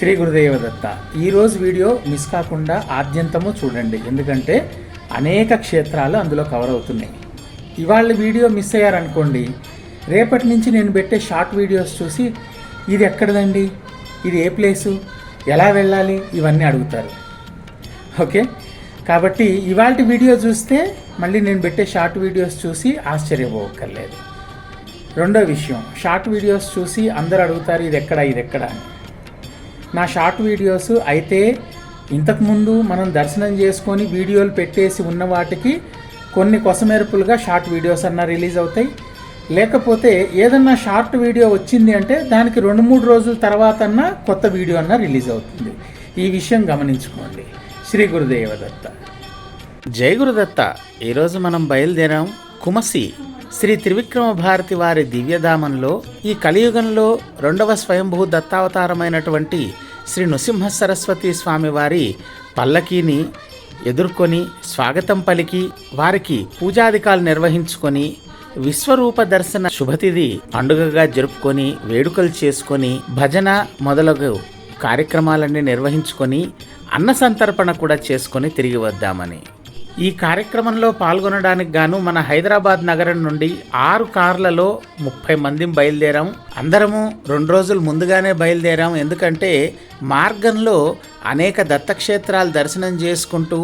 శ్రీ గురుదేవ దత్త ఈరోజు video miss కాకుండా ఆద్యంతము చూడండి. ఎందుకంటే అనేక క్షేత్రాలు అందులో కవర్ అవుతున్నాయి. ఇవాళ వీడియో మిస్ అయ్యారనుకోండి రేపటి నుంచి నేను పెట్టే షార్ట్ వీడియోస్ చూసి ఇది ఎక్కడదండి? ఇది ఏ ప్లేసు ఎలా వెళ్ళాలి? ఇవన్నీ అడుగుతారు. ఓకే? కాబట్టి ఇవాళ వీడియో చూస్తే మళ్ళీ నేను పెట్టే షార్ట్ వీడియోస్ చూసి ఆశ్చర్యపోకర్లేదు రెండో విషయం షార్ట్ వీడియోస్ చూసి అందరు అడుగుతారు ఇది ఎక్కడ? ఇది ఎక్కడ? అని. నా షార్ట్ వీడియోస్ అయితే ఇంతకుముందు మనం దర్శనం చేసుకొని వీడియోలు పెట్టేసి ఉన్న వాటికి కొన్ని కొసమెరుపులుగా షార్ట్ వీడియోస్ అన్నా రిలీజ్ అవుతాయి. లేకపోతే ఏదన్నా షార్ట్ వీడియో వచ్చింది అంటే దానికి రెండు మూడు రోజుల తర్వాత అన్న కొత్త వీడియో అన్నా రిలీజ్ అవుతుంది. ఈ విషయం గమనించుకోండి. శ్రీ గురుదేవ దత్త జై గురుదత్త. ఈరోజు మనం బయలుదేరాం కుమసి. శ్రీ త్రివిక్రమ భారతి వారి దివ్యధామంలో ఈ కలియుగంలో రెండవ స్వయంభూ దత్తావతారమైనటువంటి శ్రీ నృసింహ సరస్వతి స్వామి వారి పల్లకీని ఎదుర్కొని స్వాగతం పలికి వారికి పూజాధికాలు నిర్వహించుకొని విశ్వరూప దర్శన శుభతిథి పండుగగా జరుపుకొని వేడుకలు చేసుకొని భజన మొదలగు కార్యక్రమాలన్నీ నిర్వహించుకొని అన్న సంతర్పణ కూడా చేసుకొని తిరిగి వద్దామని. ఈ కార్యక్రమంలో పాల్గొనడానికి గాను మన హైదరాబాద్ నగరం నుండి ఆరు కార్లలో ముప్పై మంది బయలుదేరాం. అందరము రెండు రోజులు ముందుగానే బయలుదేరాం. ఎందుకంటే మార్గంలో అనేక దత్తక్షేత్రాలు దర్శనం చేసుకుంటూ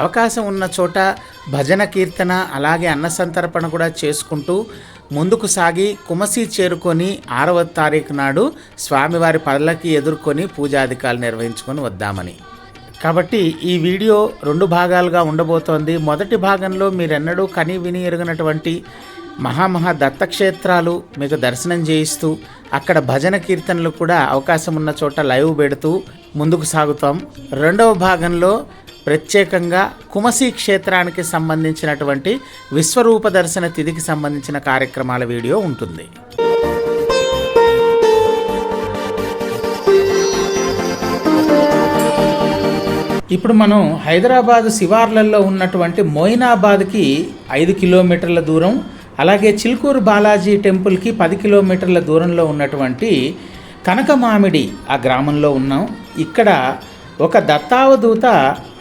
అవకాశం ఉన్న చోట భజన కీర్తన అలాగే అన్నసంతర్పణ కూడా చేసుకుంటూ ముందుకు సాగి కుమసి చేరుకొని ఆరవ తారీఖు నాడు స్వామివారి పదలకి ఎదుర్కొని పూజాధికారులు నిర్వహించుకొని వద్దామని. కాబట్టి ఈ వీడియో రెండు భాగాలుగా ఉండబోతోంది. మొదటి భాగంలో మీరెన్నడూ కని విని ఎరుగినటువంటి మహామహా దత్తక్షేత్రాలు మీకు దర్శనం చేయిస్తూ అక్కడ భజన కీర్తనలు కూడా అవకాశం ఉన్న చోట లైవ్ పెడుతూ ముందుకు సాగుతాం. రెండవ భాగంలో ప్రత్యేకంగా కుమసి క్షేత్రానికి సంబంధించినటువంటి విశ్వరూప దర్శన తిథికి సంబంధించిన కార్యక్రమాల వీడియో ఉంటుంది. ఇప్పుడు మనం హైదరాబాద్ శివార్లలో ఉన్నటువంటి మోయినాబాద్కి ఐదు కిలోమీటర్ల దూరం అలాగే చిల్కూరు బాలాజీ టెంపుల్కి పది కిలోమీటర్ల దూరంలో ఉన్నటువంటి కనకమామిడి ఆ గ్రామంలో ఉన్నాం. ఇక్కడ ఒక దత్తావధూత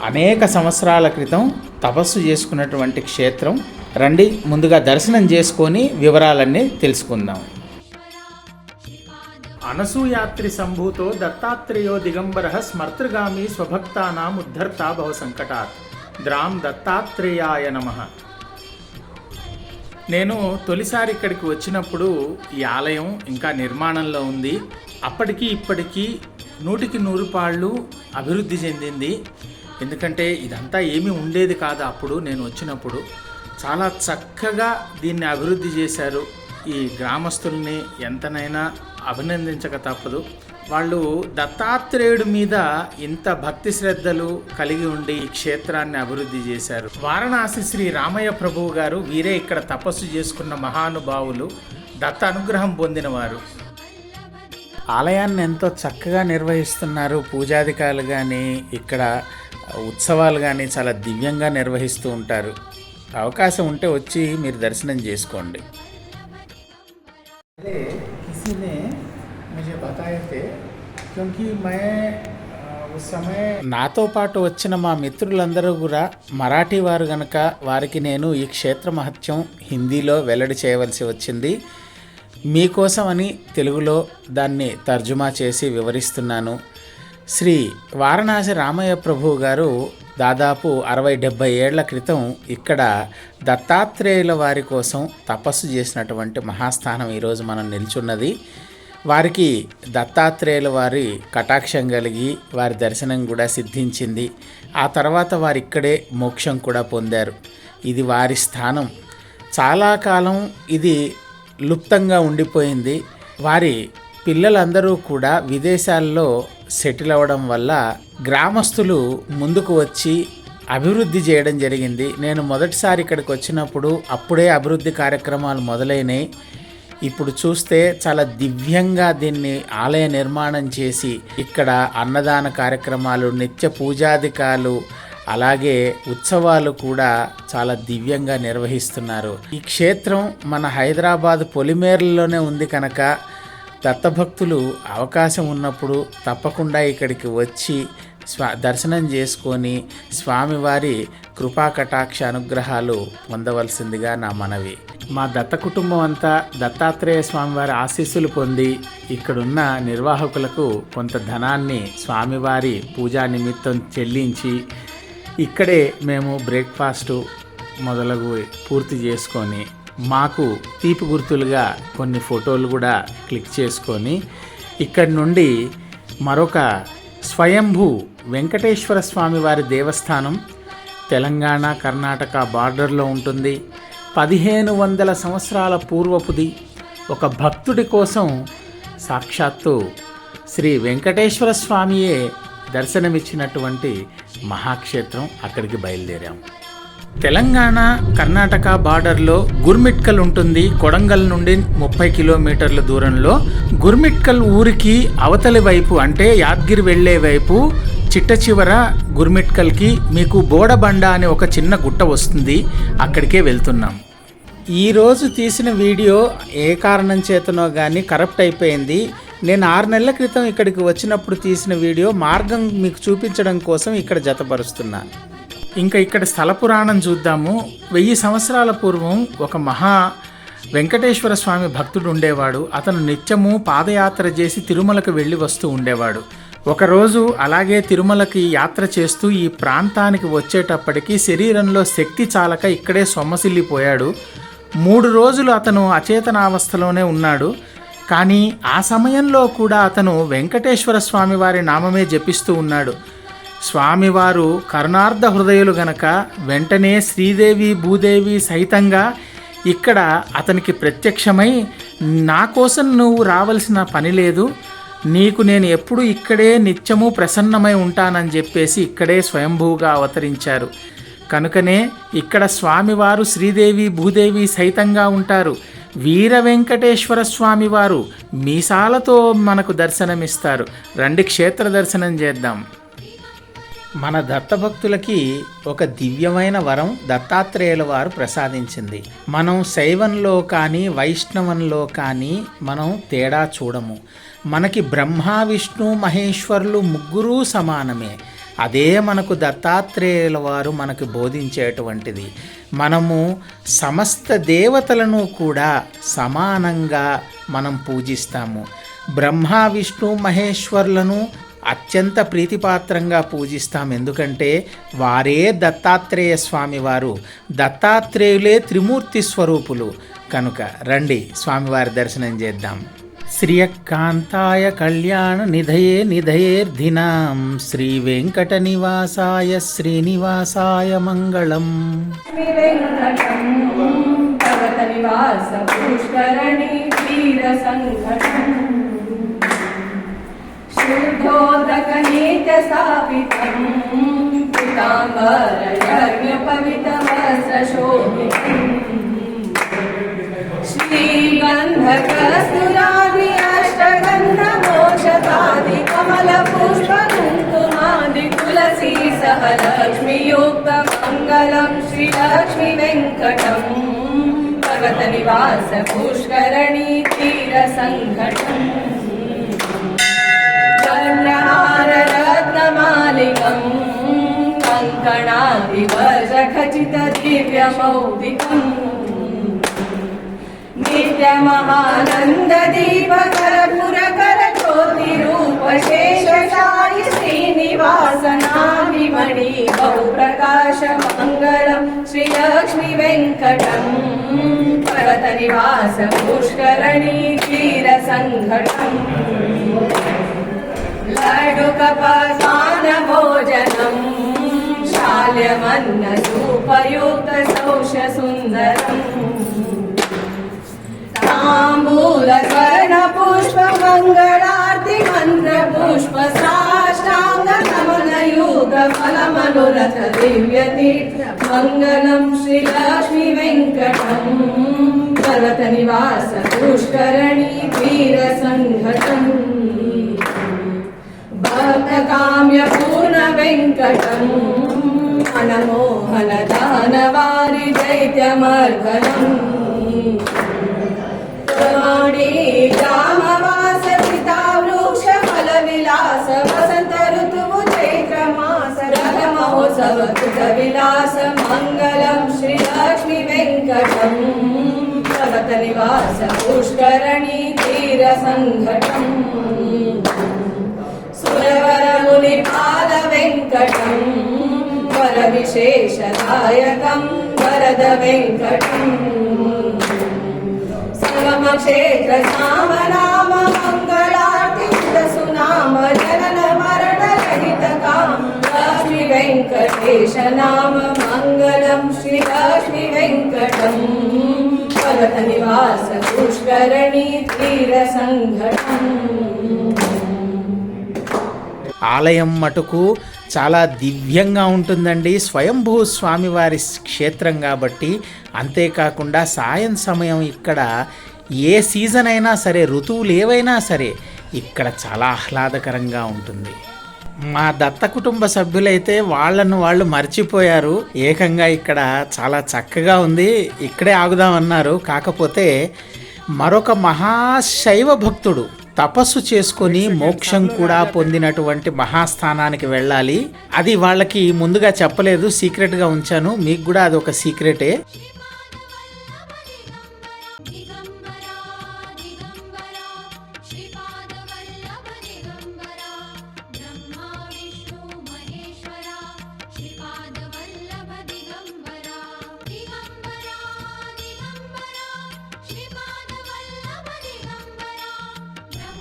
అనేక సంవత్సరాల క్రితం తపస్సు చేసుకున్నటువంటి క్షేత్రం. రండి ముందుగా దర్శనం చేసుకొని వివరాలన్నీ తెలుసుకుందాం. అనసూయాత్రి సంభూతో దత్తాత్రేయో దిగంబర స్మర్తృగామి స్వభక్తానాం ఉద్ధర్త భవ సంకటాత్. ద్రాం దత్తాత్రేయాయ నమ. నేను తొలిసారి ఇక్కడికి వచ్చినప్పుడు ఈ ఆలయం ఇంకా నిర్మాణంలో ఉంది. అప్పటికి ఇప్పటికీ నూటికి నూరు పాళ్ళు అభివృద్ధి చెందింది. ఎందుకంటే ఇదంతా ఏమీ ఉండేది కాదు అప్పుడు నేను వచ్చినప్పుడు. చాలా చక్కగా దీన్ని అభివృద్ధి చేశారు ఈ గ్రామస్తుల్ని ఎంతనైనా అభినందించక తప్పదు. వాళ్ళు దత్తాత్రేయుడి మీద ఇంత భక్తి శ్రద్ధలు కలిగి ఉండి ఈ క్షేత్రాన్ని అభివృద్ధి చేశారు. వారణాసి శ్రీ రామయ్య ప్రభువు గారు వీరే ఇక్కడ తపస్సు చేసుకున్న మహానుభావులు. దత్త అనుగ్రహం పొందినవారు. ఆలయాన్ని ఎంతో చక్కగా నిర్వహిస్తున్నారు. పూజాధికారులు కానీ ఇక్కడ ఉత్సవాలు కానీ చాలా దివ్యంగా నిర్వహిస్తూ ఉంటారు. అవకాశం ఉంటే వచ్చి మీరు దర్శనం చేసుకోండి. क्योंकि मैं अ, उस समय నాతో పాటు వచ్చిన మా మిత్రులందరూ కూడా మరాఠీ వారు గనక వారికి నేను ఈ క్షేత్ర మహత్యం హిందీలో వెల్లడి చేయవలసి వచ్చింది మీకోసమని తెలుగులో దాన్ని తర్జుమా చేసి వివరిస్తున్నాను శ్రీ వారణాసి రామయ్య ప్రభు గారు దాదాపు అరవై డెబ్బై ఏళ్ల క్రితం ఇక్కడ దత్తాత్రేయుల వారి కోసం తపస్సు చేసినటువంటి మహాస్థానం ఈరోజు మనం నిల్చున్నది వారికి దత్తాత్రేయుల వారి కటాక్షం కలిగి వారి దర్శనం కూడా సిద్ధించింది. ఆ తర్వాత వారు ఇక్కడే మోక్షం కూడా పొందారు. ఇది వారి స్థానం. చాలా కాలం ఇది లుప్తంగా ఉండిపోయింది. వారి పిల్లలందరూ కూడా విదేశాల్లో సెటిల్ అవ్వడం వల్ల గ్రామస్తులు ముందుకు వచ్చి అభివృద్ధి చేయడం జరిగింది. నేను మొదటిసారి ఇక్కడికి వచ్చినప్పుడు అప్పుడే అభివృద్ధి కార్యక్రమాలు మొదలైనాయి. ఇప్పుడు చూస్తే చాలా దివ్యంగా దీన్ని ఆలయ నిర్మాణం చేసి ఇక్కడ అన్నదాన కార్యక్రమాలు నిత్య పూజాధికాలు అలాగే ఉత్సవాలు కూడా చాలా దివ్యంగా నిర్వహిస్తున్నారు. ఈ క్షేత్రం మన హైదరాబాద్ పొలిమేరలోనే ఉంది కనుక దత్తభక్తులు అవకాశం ఉన్నప్పుడు తప్పకుండా ఇక్కడికి వచ్చి స్వా దర్శనం చేసుకొని స్వామివారి కృపా కటాక్ష అనుగ్రహాలు పొందవలసిందిగా నా మనవి. మా దత్త కుటుంబం అంతా దత్తాత్రేయ స్వామివారి ఆశీస్సులు పొంది ఇక్కడున్న నిర్వాహకులకు కొంత ధనాన్ని స్వామివారి పూజా నిమిత్తం చెల్లించి ఇక్కడే మేము బ్రేక్ఫాస్టు మొదలగు పూర్తి చేసుకొని మాకు తీపి గుర్తులుగా కొన్ని ఫోటోలు కూడా క్లిక్ చేసుకొని ఇక్కడి నుండి మరొక స్వయంభూ వెంకటేశ్వర స్వామి వారి దేవస్థానం తెలంగాణ కర్ణాటక బార్డర్లో ఉంటుంది. పదిహేను వందల సంవత్సరాల పూర్వపుది ఒక భక్తుడి కోసం సాక్షాత్తు శ్రీ వెంకటేశ్వర స్వామియే దర్శనమిచ్చినటువంటి మహాక్షేత్రం అక్కడికి బయలుదేరాము తెలంగాణ కర్ణాటక బార్డర్లో గుర్మిట్కల్ ఉంటుంది. కొడంగల్ నుండి ముప్పై కిలోమీటర్ల దూరంలో. గుర్మిట్కల్ ఊరికి అవతలి వైపు అంటే యాద్గిరి వెళ్ళే వైపు చిట్ట చివర గుర్మిట్కల్కి మీకు బోడబండ అనే ఒక చిన్న గుట్ట వస్తుంది. అక్కడికే వెళ్తున్నాం. ఈరోజు తీసిన వీడియో ఏ కారణం చేతనో కానీ కరప్ట్ అయిపోయింది. నేను ఆరు నెలల క్రితం ఇక్కడికి వచ్చినప్పుడు తీసిన వీడియో మార్గం మీకు చూపించడం కోసం ఇక్కడ జతపరుస్తున్నాను ఇంకా ఇక్కడ స్థల పురాణం చూద్దాము. వెయ్యి సంవత్సరాల పూర్వం ఒక మహా వెంకటేశ్వర స్వామి భక్తుడు ఉండేవాడు. అతను నిత్యము పాదయాత్ర చేసి తిరుమలకు వెళ్ళి వస్తూ ఉండేవాడు. ఒకరోజు అలాగే తిరుమలకి యాత్ర చేస్తూ ఈ ప్రాంతానికి వచ్చేటప్పటికి శరీరంలో శక్తి చాలక ఇక్కడే సొమ్మసిల్లిపోయాడు. మూడు రోజులు అతను అచేతనావస్థలోనే ఉన్నాడు. కానీ ఆ సమయంలో కూడా అతను వెంకటేశ్వర స్వామి వారి నామమే జపిస్తూ ఉన్నాడు. స్వామివారు కరుణార్థ హృదయులు గనక వెంటనే శ్రీదేవి భూదేవి సహితంగా ఇక్కడ అతనికి ప్రత్యక్షమై నా కోసం నువ్వు రావలసిన పని లేదు. నీకు నేను ఎప్పుడు ఇక్కడే నిత్యము ప్రసన్నమై ఉంటానని చెప్పేసి ఇక్కడే స్వయంభూగా అవతరించారు. కనుకనే ఇక్కడ స్వామివారు శ్రీదేవి భూదేవి సహితంగా ఉంటారు. వీర వెంకటేశ్వర స్వామివారు మీసాలతో మనకు దర్శనమిస్తారు. రండి క్షేత్ర దర్శనం చేద్దాం. మన దత్తభక్తులకి ఒక దివ్యమైన వరం దత్తాత్రేయుల వారు ప్రసాదించింది. మనం శైవంలో కానీ వైష్ణవంలో కానీ మనం తేడా చూడము. మనకి బ్రహ్మ విష్ణు మహేశ్వరులు ముగ్గురూ సమానమే. అదే మనకు దత్తాత్రేయుల వారు మనకు బోధించేటువంటిది. మనము సమస్త దేవతలను కూడా సమానంగా మనం పూజిస్తాము. బ్రహ్మ విష్ణు మహేశ్వరులను అత్యంత ప్రీతిపాత్రంగా పూజిస్తాం. ఎందుకంటే వారే దత్తాత్రేయ స్వామి వారు. దత్తాత్రేయులే త్రిమూర్తి స్వరూపులు. కనుక రండి స్వామివారి దర్శనం చేద్దాం. శ్రియకాంతాయ కళ్యాణ నిధయే నిధయేర్ధినాం. శ్రీ వెంకట నివాసాయ శ్రీనివాసాయ మంగళం. నివాస పుష్కరణి వీర శుద్ధోదక నిత్య స్థాపితం పితాంబర యజ్ఞ పవిత వస్త్ర శోభితం శ్రీగంధ కస్తూరాది అష్టగంధ మోషతాది नित्यमहानन्ददीपकरपुरकर ज्योतिरूप शेषशायि श्रीनिवासनाभिमणि बहुप्रकाश मङ्गलम् श्रीलक्ष्मि वेङ्कटम् पर्वतनिवास पुष्करणि क्षीरसङ्घटम् लड्डुकपासान भोजनम् शाल्यमन्न सूपयुक्त सौष सुन्दरम् ताम्बूल శాంతకామ్య పూర్ణ వెంకటం మనమోహన దానవారి దైత్యమర్ధనం కామవాస పితావృక్ష ఫల విలాస వసంత ఋతువు చైత్రమాస మంగళం శ్రీ వెంకటం పర్వత నివాస పుష్కరణి తీర సంఘటం. వెంకటం వర విశేషదాయకం వరద వెంకటం సర్వక్షేత్ర సామ రామ మంగళార్తి సునామ జనన మరణ రహిత కామ. వెంకటేశ నామ మంగళం శ్రీ లక్ష్మి వెంకటం. వరద నివాస పుష్కరణి తీర సంఘటం. ఆలయం మటుకు చాలా దివ్యంగా ఉంటుందండి. స్వయంభూ స్వామివారి క్షేత్రం కాబట్టి అంతేకాకుండా సాయం సమయం ఇక్కడ ఏ సీజన్ అయినా సరే ఋతువులు ఏవైనా సరే ఇక్కడ చాలా ఆహ్లాదకరంగా ఉంటుంది. మా దత్త కుటుంబ సభ్యులైతే వాళ్ళను వాళ్ళు మర్చిపోయారు. ఏకంగా ఇక్కడ చాలా చక్కగా ఉంది. ఇక్కడే ఆగుదామన్నారు కాకపోతే మరొక మహాశైవ భక్తుడు తపస్సు చేసుకొని మోక్షం కూడా పొందినటువంటి మహాస్థానానికి వెళ్ళాలి. అది వాళ్ళకి ముందుగా చెప్పలేదు సీక్రెట్గా ఉంచాను. మీకు కూడా అది ఒక సీక్రెటే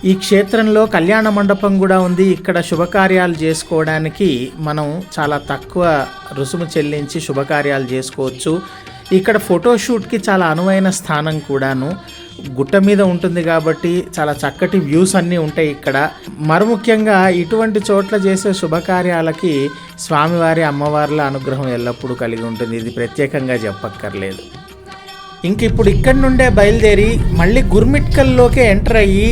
ఈ క్షేత్రంలో కళ్యాణ మండపం కూడా ఉంది. ఇక్కడ శుభకార్యాలు చేసుకోవడానికి మనం చాలా తక్కువ రుసుము చెల్లించి శుభకార్యాలు చేసుకోవచ్చు. ఇక్కడ ఫోటోషూట్కి చాలా అనువైన స్థానం కూడాను. గుట్ట మీద ఉంటుంది కాబట్టి చాలా చక్కటి వ్యూస్ అన్నీ ఉంటాయి ఇక్కడ. మరి ముఖ్యంగా ఇటువంటి చోట్ల చేసే శుభకార్యాలకి స్వామివారి అమ్మవార్ల అనుగ్రహం ఎల్లప్పుడూ కలిగి ఉంటుంది. ఇది ప్రత్యేకంగా చెప్పక్కర్లేదు. ఇంక ఇప్పుడు ఇక్కడి నుండే బయలుదేరి మళ్ళీ గుర్మిట్కల్లోకి ఎంటర్ అయ్యి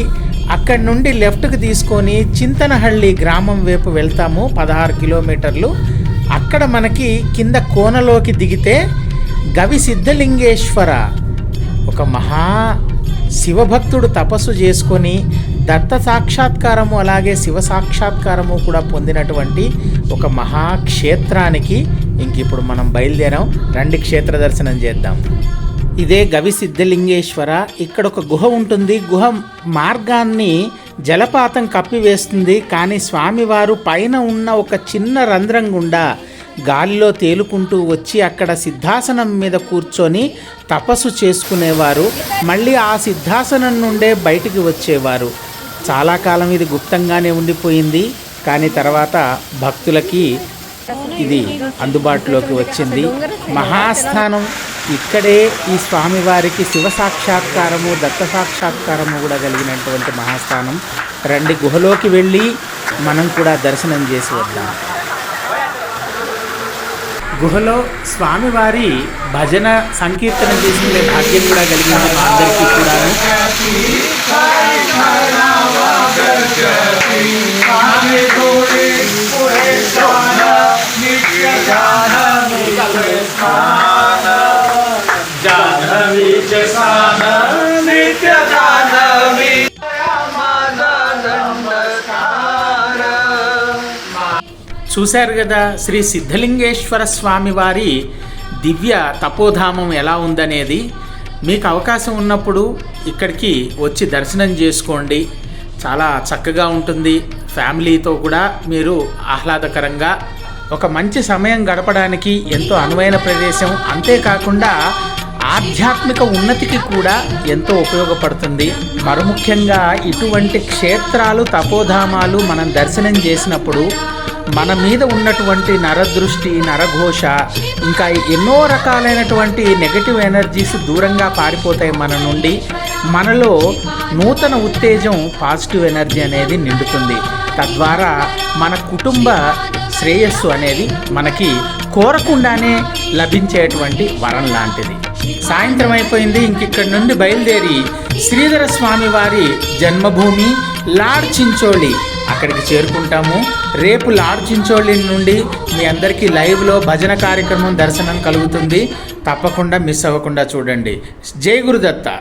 అక్కడి నుండి లెఫ్ట్కి తీసుకొని చింతనహళ్ళి గ్రామం వైపు వెళ్తాము పదహారు కిలోమీటర్లు. అక్కడ మనకి కింద కోనలోకి దిగితే గవి సిద్ధలింగేశ్వర. ఒక మహా శివభక్తుడు తపస్సు చేసుకొని దత్త సాక్షాత్కారము అలాగే శివ సాక్షాత్కారము కూడా పొందినటువంటి ఒక మహాక్షేత్రానికి ఇంక ఇప్పుడు మనం బయలుదేరాం. రండి క్షేత్ర దర్శనం చేద్దాం. ఇదే గవి సిద్ధలింగేశ్వర. ఇక్కడ ఒక గుహ ఉంటుంది. గుహ మార్గాన్ని జలపాతం కప్పివేస్తుంది. కానీ స్వామివారు పైన ఉన్న ఒక చిన్న రంధ్రం గుండా గాలిలో తేలుకుంటూ వచ్చి అక్కడ సిద్ధాసనం మీద కూర్చొని తపస్సు చేసుకునేవారు. మళ్ళీ ఆ సిద్ధాసనం నుండే బయటికి వచ్చేవారు. చాలా కాలం ఇది గుప్తంగానే ఉండిపోయింది. కానీ తర్వాత భక్తులకి ఇది అందుబాటులోకి వచ్చింది. మహాస్థానం ఇక్కడే ఈ స్వామివారికి శివ సాక్షాత్కారము దత్త సాక్షాత్కారము కూడా కలిగినటువంటి మహాస్థానం. రండి గుహలోకి వెళ్ళి మనం కూడా దర్శనం చేసి వద్దాం. గుహలో స్వామివారి భజన సంకీర్తన చేసుకునే భాగ్యం కూడా కలిగింది మా అందరికీ కూడాను. చూశారు కదా శ్రీ సిద్ధలింగేశ్వర స్వామి వారి దివ్య తపోధామం ఎలా ఉందనేది. మీకు అవకాశం ఉన్నప్పుడు ఇక్కడికి వచ్చి దర్శనం చేసుకోండి. చాలా చక్కగా ఉంటుంది. ఫ్యామిలీతో కూడా మీరు ఆహ్లాదకరంగా ఒక మంచి సమయం గడపడానికి ఎంతో అనువైన ప్రదేశం. అంతేకాకుండా ఆధ్యాత్మిక ఉన్నతికి కూడా ఎంతో ఉపయోగపడుతుంది. మరుముఖ్యంగా ఇటువంటి క్షేత్రాలు తపోధామాలు మనం దర్శనం చేసినప్పుడు మన మీద ఉన్నటువంటి నరదృష్టి నరఘోష ఇంకా ఎన్నో రకాలైనటువంటి నెగటివ్ ఎనర్జీస్ దూరంగా పారిపోతాయి మన నుండి. మనలో నూతన ఉత్తేజం పాజిటివ్ ఎనర్జీ అనేది నిండుతుంది. తద్వారా మన కుటుంబ శ్రేయస్సు అనేది మనకి కోరకుండానే లభించేటువంటి వరం లాంటిది. సాయంత్రం అయిపోయింది ఇంకిక్కడి నుండి బయలుదేరి శ్రీధర స్వామి వారి జన్మభూమి లాడ్ చించోళి అక్కడికి చేరుకుంటాము. రేపు లాడ్ చించోళి నుండి మీ అందరికీ లైవ్లో భజన కార్యక్రమం దర్శనం కలుగుతుంది. తప్పకుండా మిస్ అవ్వకుండా చూడండి. జై గురుదత్త.